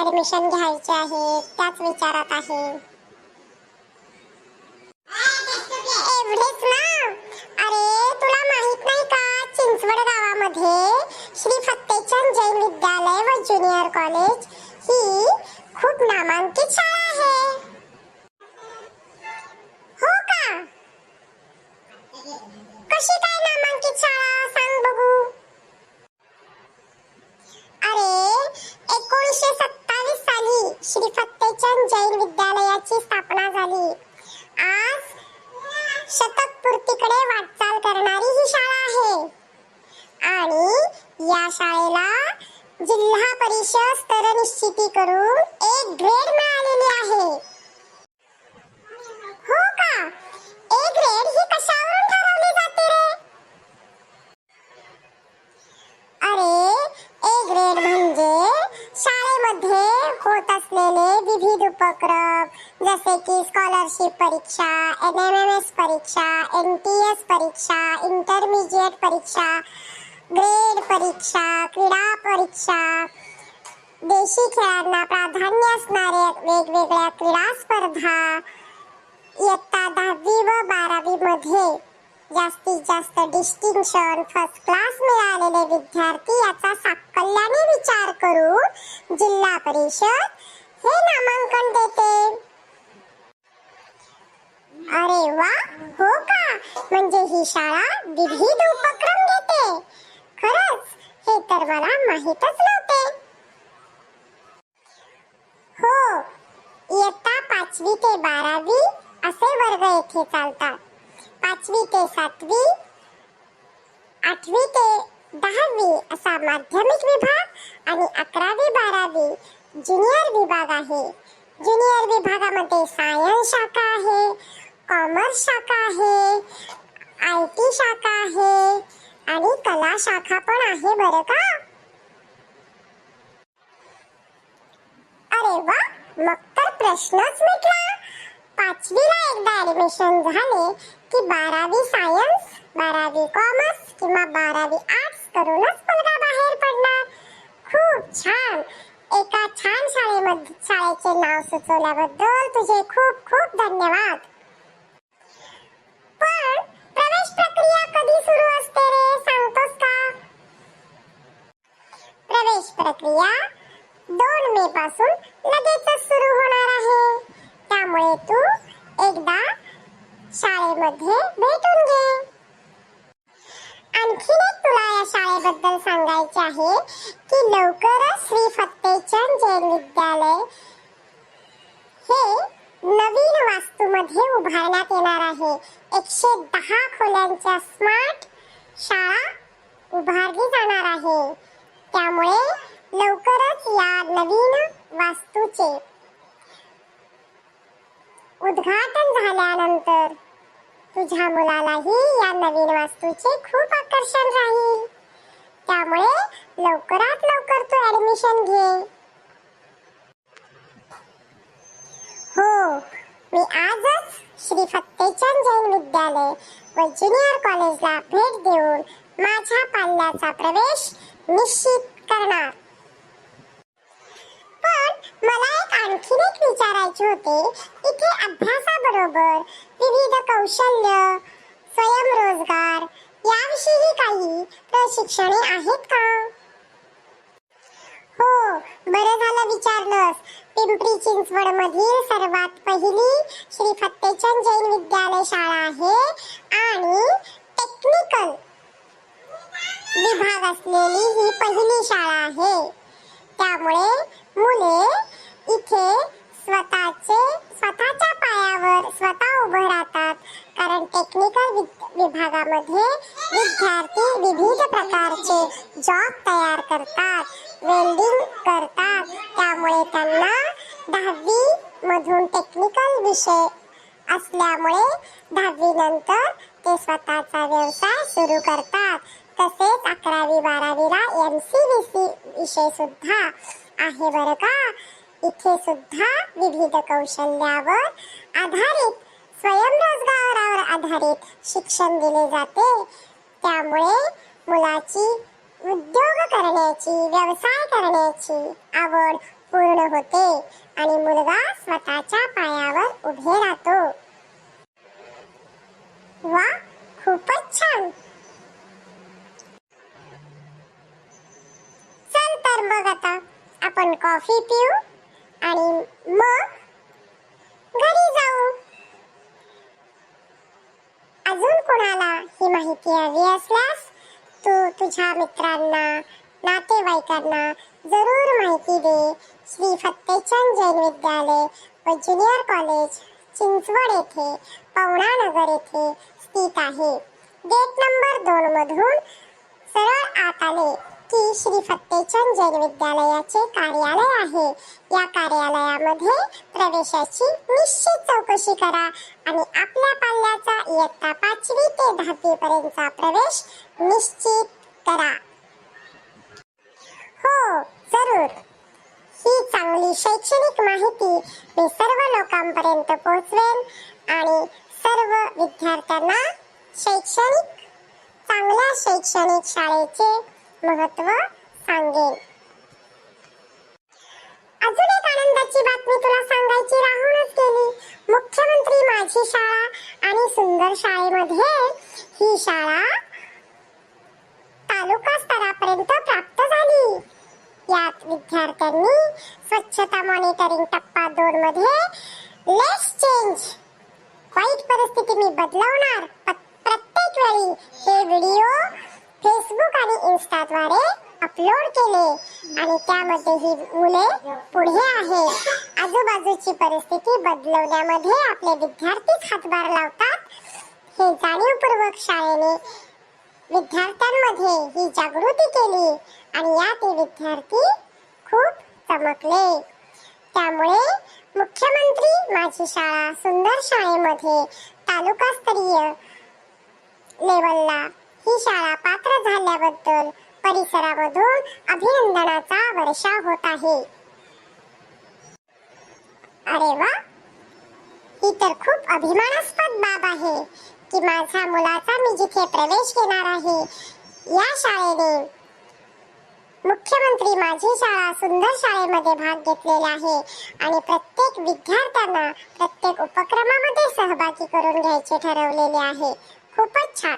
Admission घ्यायचे आहे त्याच विचारात आहे. एवढेच ना? अरे तुला माहीत नाही का चिंचवड गावामध्ये श्री फत्तेचंद जैन विद्यालय व ज्युनियर कॉलेज ही खूप नामांकित शाळा आहे हो का कशी काय नामांकित शाळा सांग बघू अरे एकोणीसशे सत्तावीस साली श्री फत्तेचंद जैन विद्यालयाची स्थापना झाली आज शतक पूर्तीकडे वाटचाल करणारी ही शाळा आहे आणि या शाळेला जिल्हा परिषद स्तर निश्चिती करून एक ग्रेड मिळालेली आहे हो का ए ग्रेड ही कशावरून ठरवली जाते रे अरे ए ग्रेड म्हणजे शाळेमध्ये होत असलेले विविध उपक्रम जसे की स्कॉलरशिप परीक्षा एन एम एम एस परीक्षा एन टी एस परीक्षा इंटरमिजिएट परीक्षा ग्रेड परीक्षा क्रीडा परीक्षा. देशी खेळांना प्राधान्य असणारे वेगवेगळ्या क्रीडा स्पर्धा इयत्ता दहावी व बारावी मध्ये जास्तीत जास्त डिस्टिंक्शन फर्स्ट क्लास मिळालेले विद्यार्थी याचा साकल्याने विचार करून जिल्हा परिषद हे नामांकन देते. अरे वा हो का? म्हणजे ही शाळा विविध उपक्रम घेते. खरंच हे तर मला माहीतच नव्हते. हो इयत्ता पाचवी ते बारावी असे वर्ग येथे चालतात. पाचवी ते सातवी आठवी ते दहावी असा माध्यमिक विभाग आणि अकरावी बारावी ज्युनियर विभाग आहे. ज्युनियर विभागामध्ये सायन्स शाखा आहे कॉमर्स शाखा आहे आय टी शाखा आहे आणि कला शाखा पण आहे बरं का? अरे वा मग तर प्रश्नच मिटला. पाचवीला एकदा ऍडमिशन झाले की बारावी सायन्स बारावी कॉमर्स किंवा बारावी आर्ट्स करूनच मुलगा बाहेर पडणार. खूप छान. एका छान शाळेमध्ये शाळेचे नाव सुचवल्याबद्दल तुझे खूप खूप धन्यवाद. पण प्रवेश प्रक्रिया कधी सुरू असते रे? सांगतोस का? प्रवेश प्रक्रिया दोन मे पासून लगेचच सुरू होणार आहे. त्यामुळे तू एकदा शाळेमध्ये भेटून घे. आणखीन एक तुला या शाळेबद्दल सांगायचे आहे की लवकरच श्री फत्तेचंद जैन विद्यालय हे नवीन वास्तूमध्ये उभारण्यात येणार आहे. एकशे दहा खोल्यांच्या स्मार्ट शाळा उभारली जाणार आहे. त्यामुळे लवकरच या नवीन वास्तूचे उद्घाटन झाल्यानंतर तुझ्या मुलालाही या नवीन वास्तूचे खूप आकर्षण राहील. त्यामुळे लवकरात लवकर तू ऍडमिशन घे. हो मी आजच श्री फत्तेचंद जैन विद्यालय व ज्युनियर कॉलेजला भेट देऊन माझ्या पाल्याचा प्रवेश निश्चित करणार. पण मला एक आणखीन एक विचारायचे होते. इथे अभ्यासाबरोबर विविध कौशल्य स्वयंरोजगार याविषयी काही प्रशिक्षणे आहेत का? हो बरं झालं विचारलंस. पिंपरी चिंचवड मधील सर्वात पहिली श्री फत्तेचंद जैन विद्यालय शाळा आहे आणि टेक्निकल विभाग असलेली ही पहिली शाळा आहे. त्यामुळे मुले इथे स्वतःचे स्वतःच्या पायावर स्वतः उभे राहतात. कारण टेक्निकल विभागामध्ये विद्यार्थी विविध प्रकारचे जॉब तयार करतात वेल्डिंग करतात. त्यामुळे त्यांना दहावी मधून टेक्निकल विषय असल्यामुळे दहावी नंतर ते स्वतःचा व्यवसाय सुरू करतात. तसेच अकरावी बारावीला एम सी विषय सुद्धा आहे बरं का? इथे सुद्धा विविध कौशल्यावर आधारित स्वयंरोजगारावर आधारित शिक्षण दिले जाते. त्यामुळे मुलाची उद्योग करण्याची व्यवसाय करण्याची आवड पूर्ण होते आणि मुलगा स्वतःच्या पायावर उभे राहतो. वा खूपच छान! चल तर मग आता आपण कॉफी पिऊ आणि मग घरी जाऊ. अजून कोणाला ही माहिती हवी असल्यास तू तुझ्या मित्रांना नातेवाईकांना जरूर माहिती दे. श्री फत्तेचंद जैन विद्यालय व ज्युनियर कॉलेज चिंचवड येथे पवना नगर येथे स्थित आहे. गेट नंबर दोन मधून सरळ आत आले. की श्री फत्तेचंद जैन विद्यालयाचे कार्यालय आहे. या कार्यालयामध्ये प्रवेशाची निश्चित चौकशी करा आणि आपल्या पाल्याचा इयत्ता पाचवी ते दहावी पर्यंतचा प्रवेश निश्चित करा. हो जरूर. ही चांगली शैक्षणिक माहिती मी सर्व लोकांपर्यंत पोहोचवेन आणि सर्व विद्यार्थ्यांना शैक्षणिक चांगल्या शैक्षणिक शाळेचे महत्त्व सांगेन. अजून एक आनंदाची बातमी तुला सांगायची राहूनच गेली. मुख्यमंत्री माझी शाळा आणि सुंदर शाळेमध्ये ही शाळा तालुका स्तरापर्यंत प्राप्त झाली. यात विद्यार्थ्यांनी स्वच्छता मॉनिटरिंग टप्पा दोन मध्ये लेस चेंज वाईट परिस्थिती मी बदलवणार. प्रत्येक वेळी हे व्हिडिओ फेसबुक आणि इन्स्टाद्वारे अपलोड केले. आणि त्यामध्ये ही मुले पुढे आहे आजूबाजूची परिस्थिती बदलवण्यामध्ये आपले विद्यार्थीच हातभार लावतात. हे जाणीवपूर्वक शाळेने विद्यार्थ्यांमध्ये ही जागृती केली आणि यात विद्यार्थी खूप चमकले. त्यामुळे मुख्यमंत्री माझी शाळा सुंदर शाळेमध्ये तालुकास्तरीय लेवलला ही शाळा पात्र झाल्याबद्दल परिसरामधून अभिनंदनाचा वर्षा होत आहे. अरे वा! ही तर खूप अभिमानास्पद बाब आहे की माझ्या मुलाचा मी जिथे प्रवेश घेणार आहे या शाळेने मुख्यमंत्री माझी शाळा सुंदर शाळेमध्ये भाग घेतलेला आहे आणि प्रत्येक विद्यार्थ्यांना प्रत्येक उपक्रमामध्ये सहभागी करून घ्यायचे ठरवलेले आहे. खूपच छान!